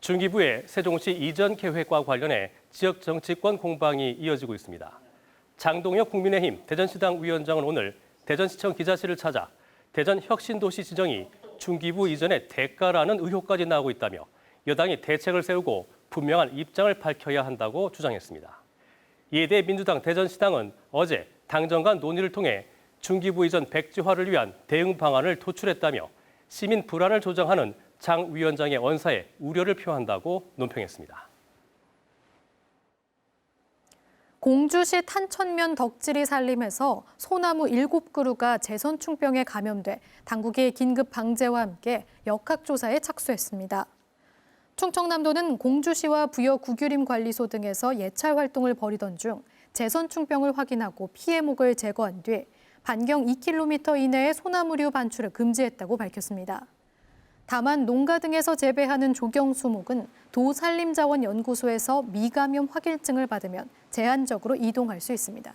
중기부의 세종시 이전 계획과 관련해 지역 정치권 공방이 이어지고 있습니다. 장동혁 국민의힘 대전시당 위원장은 오늘 대전시청 기자실을 찾아 대전 혁신도시 지정이 중기부 이전의 대가라는 의혹까지 나오고 있다며 여당이 대책을 세우고 분명한 입장을 밝혀야 한다고 주장했습니다. 이에 대해 민주당 대전시당은 어제 당정 간 논의를 통해 중기부 이전 백지화를 위한 대응 방안을 도출했다며 시민 불안을 조장하는 장 위원장의 언사에 우려를 표한다고 논평했습니다. 공주시 탄천면 덕질이 살림에서 소나무 7그루가 재선충병에 감염돼 당국이 긴급 방제와 함께 역학조사에 착수했습니다. 충청남도는 공주시와 부여 구규림 관리소 등에서 예찰 활동을 벌이던 중 재선충병을 확인하고 피해목을 제거한 뒤 반경 2km 이내의 소나무류 반출을 금지했다고 밝혔습니다. 다만 농가 등에서 재배하는 조경 수목은 도산림자원연구소에서 미감염 확인증을 받으면 제한적으로 이동할 수 있습니다.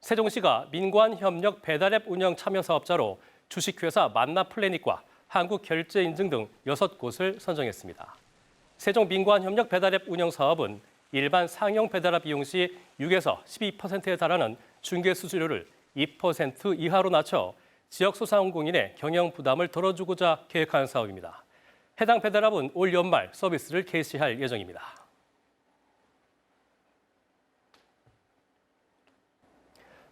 세종시가 민관협력 배달앱 운영 참여 사업자로 주식회사 만나플래닛과 한국결제인증 등 6곳을 선정했습니다. 세종 민관협력 배달앱 운영 사업은 일반 상용 배달앱 이용 시 6에서 12%에 달하는 중개 수수료를 2% 이하로 낮춰 지역 소상공인의 경영 부담을 덜어주고자 계획한 사업입니다. 해당 배달앱은 올 연말 서비스를 개시할 예정입니다.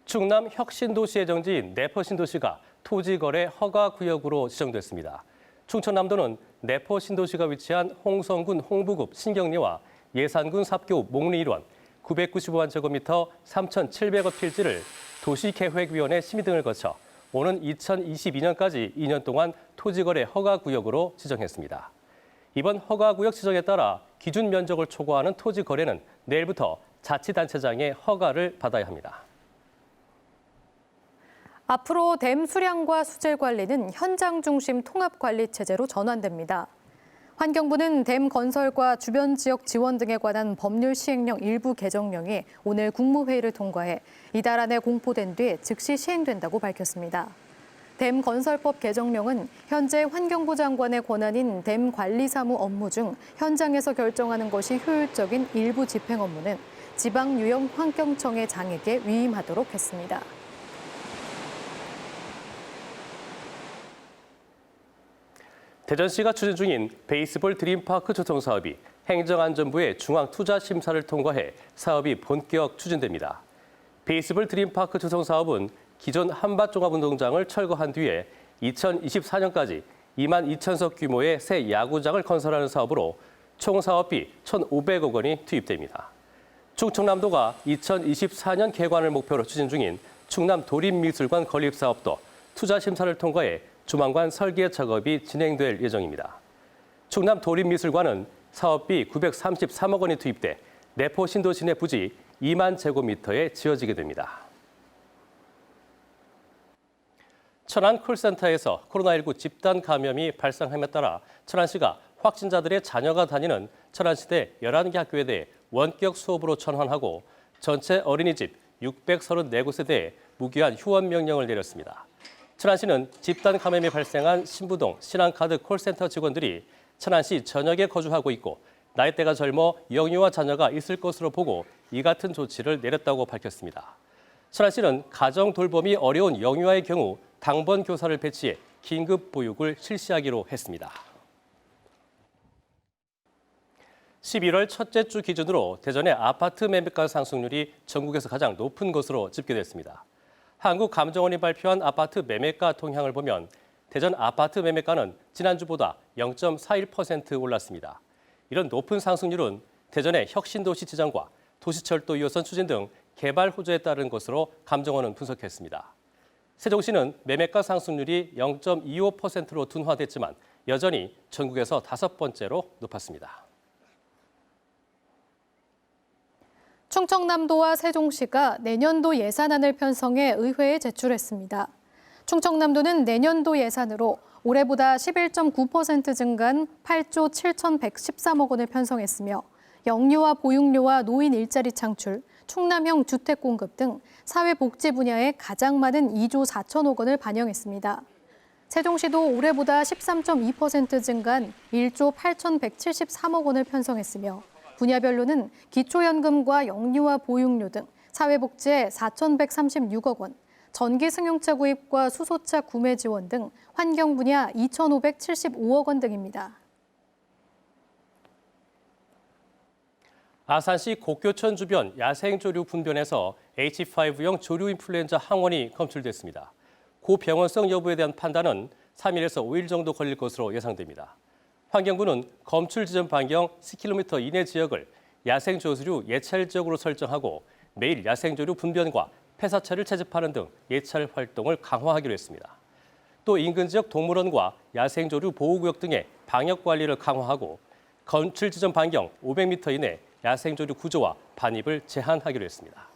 충남 혁신도시의 정지인 내포신도시가 토지거래 허가구역으로 지정됐습니다. 충청남도는 내포신도시가 위치한 홍성군 홍부급 신경리와 예산군 삽교 목리 일원 995만 제곱미터 3,700억 필지를 도시계획위원회 심의 등을 거쳐 오는 2022년까지 2년 동안 토지거래 허가구역으로 지정했습니다. 이번 허가구역 지정에 따라 기준 면적을 초과하는 토지 거래는 내일부터 자치단체장의 허가를 받아야 합니다. 앞으로 댐 수량과 수질 관리는 현장 중심 통합 관리 체제로 전환됩니다. 환경부는 댐 건설과 주변 지역 지원 등에 관한 법률 시행령 일부 개정령이 오늘 국무회의를 통과해 이달 안에 공포된 뒤 즉시 시행된다고 밝혔습니다. 댐 건설법 개정령은 현재 환경부 장관의 권한인 댐 관리 사무 업무 중 현장에서 결정하는 것이 효율적인 일부 집행 업무는 지방 유형 환경청의 장에게 위임하도록 했습니다. 대전시가 추진 중인 베이스볼 드림파크 조성 사업이 행정안전부의 중앙투자심사를 통과해 사업이 본격 추진됩니다. 베이스볼 드림파크 조성 사업은 기존 한밭종합운동장을 철거한 뒤에 2024년까지 2만 2천석 규모의 새 야구장을 건설하는 사업으로 총 사업비 1,500억 원이 투입됩니다. 충청남도가 2024년 개관을 목표로 추진 중인 충남 도립미술관 건립 사업도 투자 심사를 통과해 조만간 설계 작업이 진행될 예정입니다. 충남 도립미술관은 사업비 933억 원이 투입돼 내포 신도시 내 부지 2만 제곱미터에 지어지게 됩니다. 천안 콜센터에서 코로나19 집단 감염이 발생함에 따라 천안시가 확진자들의 자녀가 다니는 천안시대 11개 학교에 대해 원격 수업으로 전환하고 전체 어린이집 634곳에 대해 무기한 휴원 명령을 내렸습니다. 천안시는 집단 감염이 발생한 신부동 신한카드 콜센터 직원들이 천안시 전역에 거주하고 있고 나이대가 젊어 영유아 자녀가 있을 것으로 보고 이 같은 조치를 내렸다고 밝혔습니다. 천안시는 가정 돌봄이 어려운 영유아의 경우 당번 교사를 배치해 긴급 보육을 실시하기로 했습니다. 11월 첫째 주 기준으로 대전의 아파트 매매가 상승률이 전국에서 가장 높은 것으로 집계됐습니다. 한국감정원이 발표한 아파트 매매가 통향을 보면 대전 아파트 매매가는 지난주보다 0.41% 올랐습니다. 이런 높은 상승률은 대전의 혁신도시 지정과 도시철도 2호선 추진 등 개발 호조에 따른 것으로 감정원은 분석했습니다. 세종시는 매매가 상승률이 0.25%로 둔화됐지만 여전히 전국에서 다섯 번째로 높았습니다. 충청남도와 세종시가 내년도 예산안을 편성해 의회에 제출했습니다. 충청남도는 내년도 예산으로 올해보다 11.9% 증가한 8조 7,113억 원을 편성했으며 영유아 보육료와 노인 일자리 창출, 충남형 주택 공급 등 사회복지 분야에 가장 많은 2조 4천억 원을 반영했습니다. 세종시도 올해보다 13.2% 증가한 1조 8,173억 원을 편성했으며 분야별로는 기초연금과 영유아 보육료 등 사회복지에 4,136억 원, 전기 승용차 구입과 수소차 구매 지원 등 환경 분야 2,575억 원 등입니다. 아산시 곡교천 주변 야생조류 분변에서 H5형 조류 인플루엔자 항원이 검출됐습니다. 고병원성 여부에 대한 판단은 3일에서 5일 정도 걸릴 것으로 예상됩니다. 환경부는 검출 지점 반경 10km 이내 지역을 야생조류 예찰 지역으로 설정하고 매일 야생조류 분변과 폐사체를 채집하는 등 예찰 활동을 강화하기로 했습니다. 또 인근 지역 동물원과 야생조류 보호구역 등의 방역 관리를 강화하고 건출 지점 반경 500m 이내 야생조류 구조와 반입을 제한하기로 했습니다.